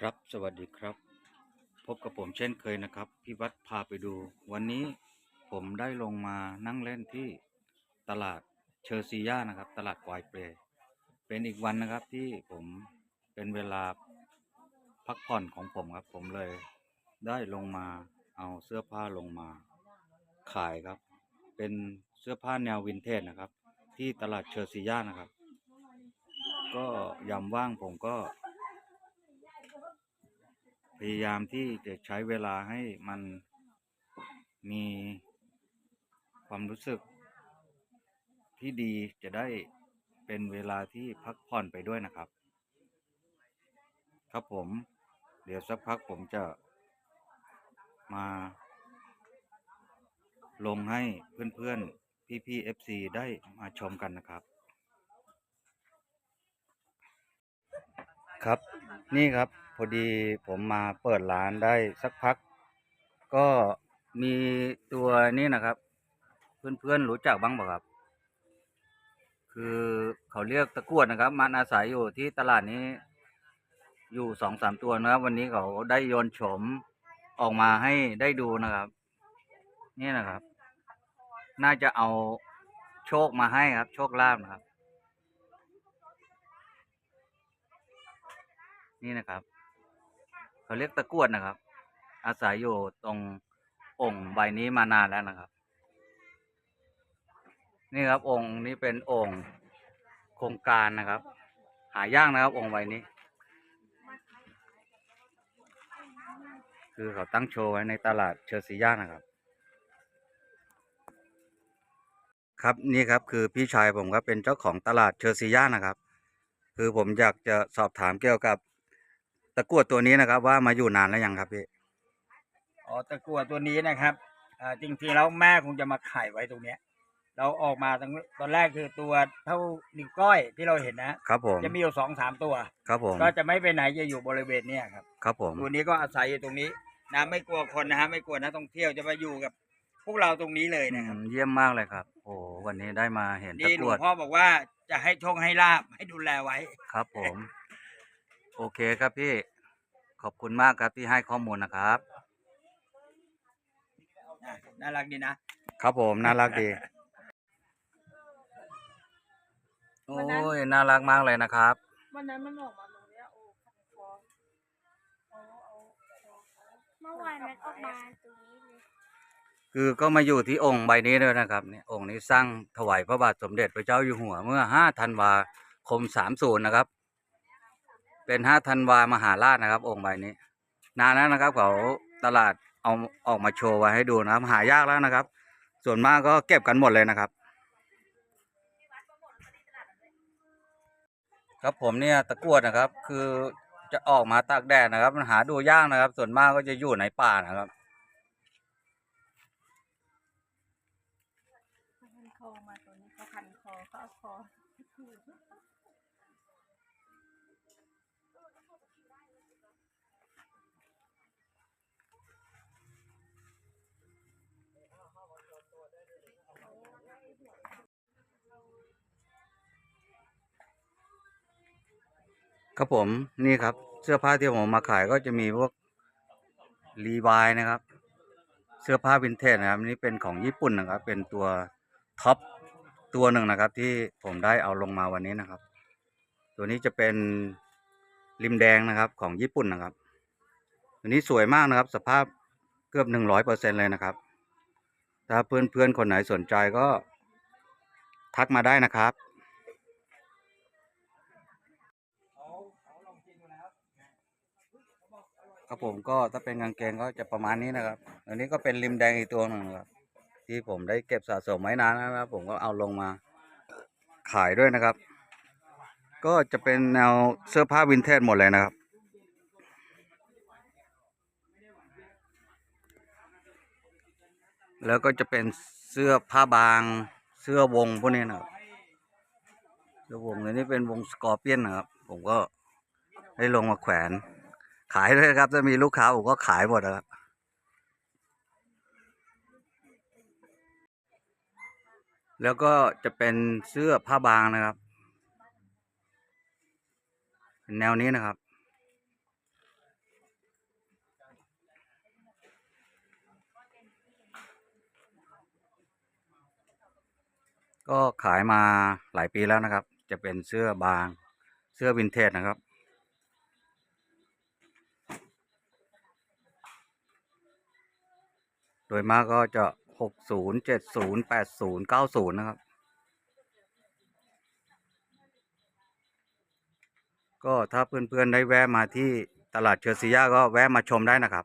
ครับสวัสดีครับ พบกับผมเช่นเคยนะครับ พี่วัดพาไปดู วันนี้ผมได้ลงมานั่งเล่นที่ตลาดเชอร์ซีย่านะครับ ตลาดกวายเปรย์เป็นอีกวันนะครับที่ผมเป็นเวลาพักผ่อนของผมครับ ผมเลยได้ลงมาเอาเสื้อผ้าลงมา ขายครับ เป็นเสื้อผ้าแนววินเทจนะครับ ที่ตลาดเชอร์ซีย่านะครับ ก็ยามว่างผมก็ ยายามที่จะใช้เวลาให้มันมีความรู้สึกที่ดีจะได้เป็นเวลาที่พักผ่อนไปด้วยนะครับ ครับผม เดี๋ยวสักพักผมจะมา ลงให้เพื่อนๆ พี่ๆ FC ได้มาชมกันนะครับ ครับ นี่ครับ พอดีผมมาเปิดร้านได้สักพัก ก็มีตัวนี้นะครับ เพื่อนๆรู้จักบ้างเปล่าครับ คือเขาเรียกตะกรวดนะครับ มันอาศัยอยู่ที่ตลาดนี้ อยู่สองสามตัวนะครับ วันนี้เขาได้โยนโฉมออกมาให้ได้ดูนะครับ นี่นะครับ น่าจะเอาโชคมาให้ครับ โชคลาภนะครับ นี่นะครับ เขาเรียกตะกวดนะครับ อาศัยอยู่ตรงองค์ใบนี้มานานแล้วนะครับ นี่ครับองค์นี้เป็นองค์โครงการนะครับ หายากนะครับ องค์ใบนี้ คือเขาตั้งโชว์ไว้ในตลาดเชอร์ซีย่านะครับ ครับนี่ครับคือพี่ชายผมครับเป็นเจ้าของตลาดเชอร์ซีย่านะครับ คือผมอยากจะสอบถามเกี่ยวกับ ตะกรวดตัวนี้นะครับ ว่ามาอยู่นานแล้วยังครับพี่อ๋อตะกั่วตัวนี้นะครับอ่าจริงๆแล้วแม่คงจะมาไข่ไว้ตรงเนี้ย เราออกมาตอนตอนแรกคือตัวเท่านิ้วก้อยที่เราเห็นนะครับผมจะมีอยู่สองสามตัว ครับผม ก็จะไม่ไปไหนจะอยู่บริเวณเนี้ยครับ ครับผมตัวนี้ก็อาศัยอยู่ตรงนี้นะไม่กลัวคนนะฮะไม่กลัวนักท่องเที่ยวจะมาอยู่กับ พวกเราตรงนี้เลยอืนะครับมเยี่ยมมากเลยครับ โอ้วันนี้ได้มาเห็นตะนี่หกลรววงดพ่อบอกว่าจะให้โชคให้ลาบให้ดูแลไว้ ครับผม โอเคครับพี่ขอบคุณมากครับที่ให้ข้อมูลนะครับนะน่ารักดีนะ ครับผมน่ารักดี โอ้ยน่ารักมากเลยนะครับ วันนั้นมันออกมาตรงเนี้ยโอ้คันคอเอาเอาเอาเมื่อวานมันออกมาตรงนี้เลยคือก็มาอยู่ที่องค์ใบนี้ด้วยนะครับเนี่ยองค์นี้สร้างถวายพระบาทสมเด็จพระเจ้าอยู่หัวเมื่อ 5 ธันวาคม 30 นะครับ เป็นห้าธันวามหาราชนะครับ องค์ใบนี้ นานแล้วนะครับ เขาตลาดเอาออกมาโชว์ไว้ให้ดูนะครับ หายากแล้วนะครับ ส่วนมากก็เก็บกันหมดเลยนะครับ ครับผมเนี่ยตะกรวดนะครับ คือจะออกมาตากแดดนะครับมันหาดูยากนะครับ ส่วนมากก็จะอยู่ในป่านะครับ ครับผมนี่ครับ เสื้อผ้าที่ผมมาขายก็จะมีพวกรีวายนะครับ เสื้อผ้าวินเทจนะครับนี่เป็นของญี่ปุ่นนะครับ เป็นตัวท็อปตัวหนึ่งนะครับ ที่ผมได้เอาลงมาวันนี้นะครับ ตัวนี้จะเป็นริมแดงนะครับของญี่ปุ่นนะครับ ตัวนี้สวยมากนะครับ สภาพเกือบหนึ่งร้อยเปอร์เซ็นเลยนะครับ ถ้าเพื่อนๆคนไหนสนใจก็ทักมาได้นะครับ ครับผมก็ถ้าเป็นกางเกงก็จะประมาณนี้นะครับ อันนี้ก็เป็นริมแดงอีกตัวหนึ่งครับ ที่ผมได้เก็บสะสมไว้นานนะครับ ผมก็เอาลงมาขายด้วยนะครับ ก็จะเป็นแนวเสื้อผ้าวินเทจหมดเลยนะครับ แล้วก็จะเป็นเสื้อผ้าบาง เสื้อวงพวกนี้นะครับเสื้อวงอันนี้เป็นวงสกอร์เปียนนะครับ ผมก็ได้ลงมาแขวน ขายด้วยครับ จะมีลูกค้าผมก็ขายหมดแล้วแล้วก็จะเป็นเสื้อผ้าบางนะครับ แนวนี้นะครับ ก็ขายมาหลายปีแล้วนะครับ จะเป็นเสื้อบางเสื้อวินเทจนะครับ ดยมากก็จะหกศูนย์เจ็ดศูนย์แปดศูนย์เก้าศูนย์นะครับ ก็ถ้าเพื่อนๆได้แวะมาที่ตลาดเชอร์ซิยาก็แวะมาชมได้นะครับ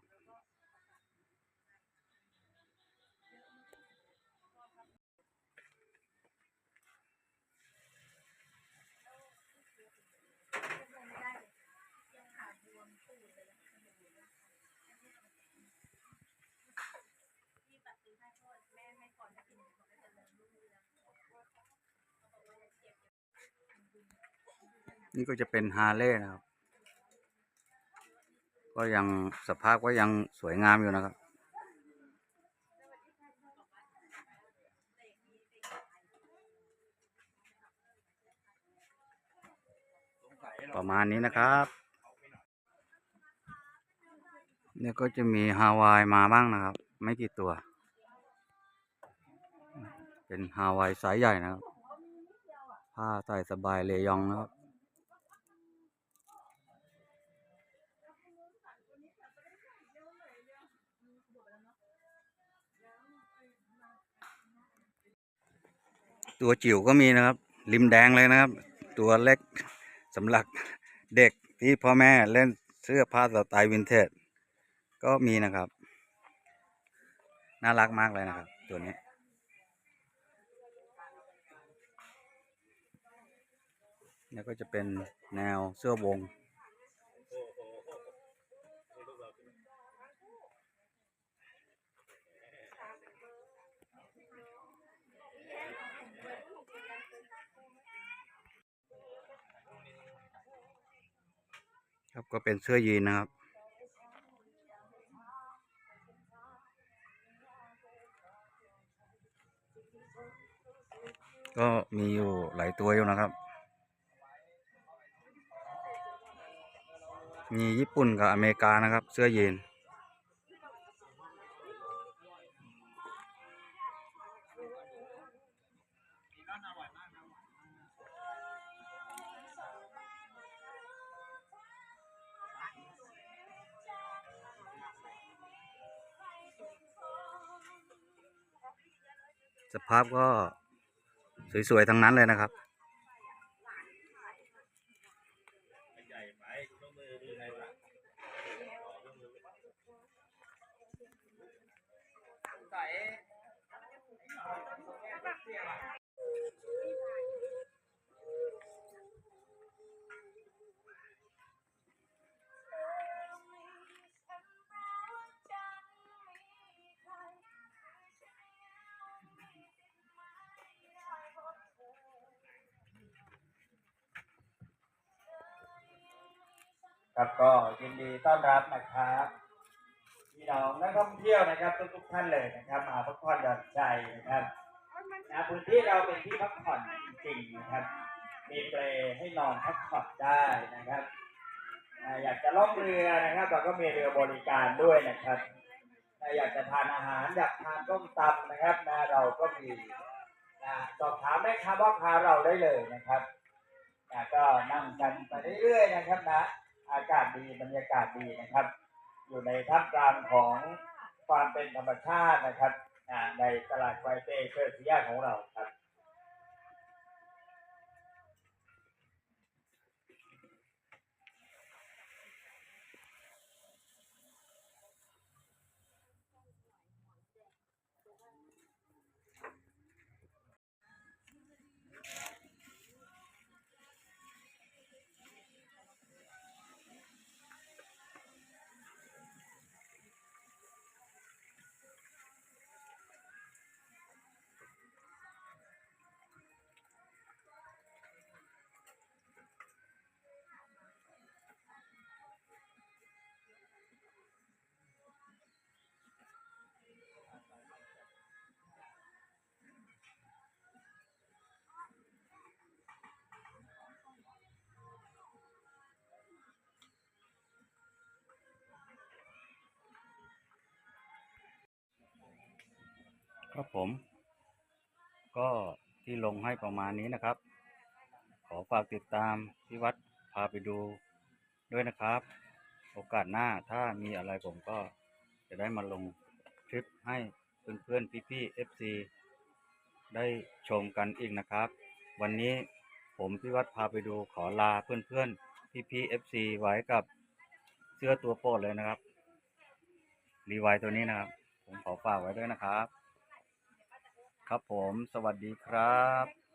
นี่ก็จะเป็นฮาร์เลย์นะครับ ก็ยังสภาพก็ยังสวยงามอยู่นะครับ ประมาณนี้นะครับเนี่ยก็จะมีฮาวายมาบ้างนะครับ ไม่กี่ตัว เป็นฮาวายไซส์ใหญ่นะครับ ผ้าใส่สบายเลยองนะครับ ตัวจิ๋วก็มีนะครับ ริมแดงเลยนะครับ ตัวเล็กสำหรับเด็กที่พ่อแม่เล่นเสื้อผ้าสไตล์วินเทจก็มีนะครับ น่ารักมากเลยนะครับ ตัวนี้แล้วก็จะเป็นแนวเสื้อวง ครับก็เป็นเสื้อยีนนะครับ ก็มีอยู่หลายตัวอยู่นะครับ มีญี่ปุ่นกับอเมริกานะครับ เสื้อยีน สภาพก็สวยๆทั้งนั้นเลยนะครับ ครับก็ยินดีต้อนรับนะครับพี่น้องนักท่องเที่ยวนะครับทุกๆท่านเลยนะครับมาพักผ่อนหย่อนใจนะครับนะพื้นที่เราเป็นที่พักผ่อนจริงนะครับ มีเปลให้นอนพักผ่อนได้นะครับอยากจะล่องเรือนะครับ เราก็มีเรือบริการด้วยนะครับอ่าอยากจะทานอาหารอยากทานต้มตำนะครับนะเราก็มีนะสอบถามแม่ค้าพ่อค้าเราได้เลยนะครับนะก็นั่งกันไปเรื่อยๆนะครับนะ อากาศดีบรรยากาศดีนะครับ อยู่ในท่ามกลางของความเป็นธรรมชาตินะครับในตลาดไวเตเชอร์ซิยาของเราครับ ครับผม ก็ที่ลงให้ประมาณนี้นะครับ ขอฝากติดตามพี่วัดพาไปดูด้วยนะครับ โอกาสหน้าถ้ามีอะไรผมก็จะได้มาลงคลิปให้เพื่อนๆพี่ๆ FC ได้ชมกันอีกนะครับ วันนี้ผมพี่วัดพาไปดูขอลาเพื่อนๆพี่ๆ FC ไว้กับเสื้อตัวโปรดเลยนะครับรีไวตัวนี้นะครับ ผมขอฝากไว้ด้วยนะครับ ครับผม สวัสดีครับ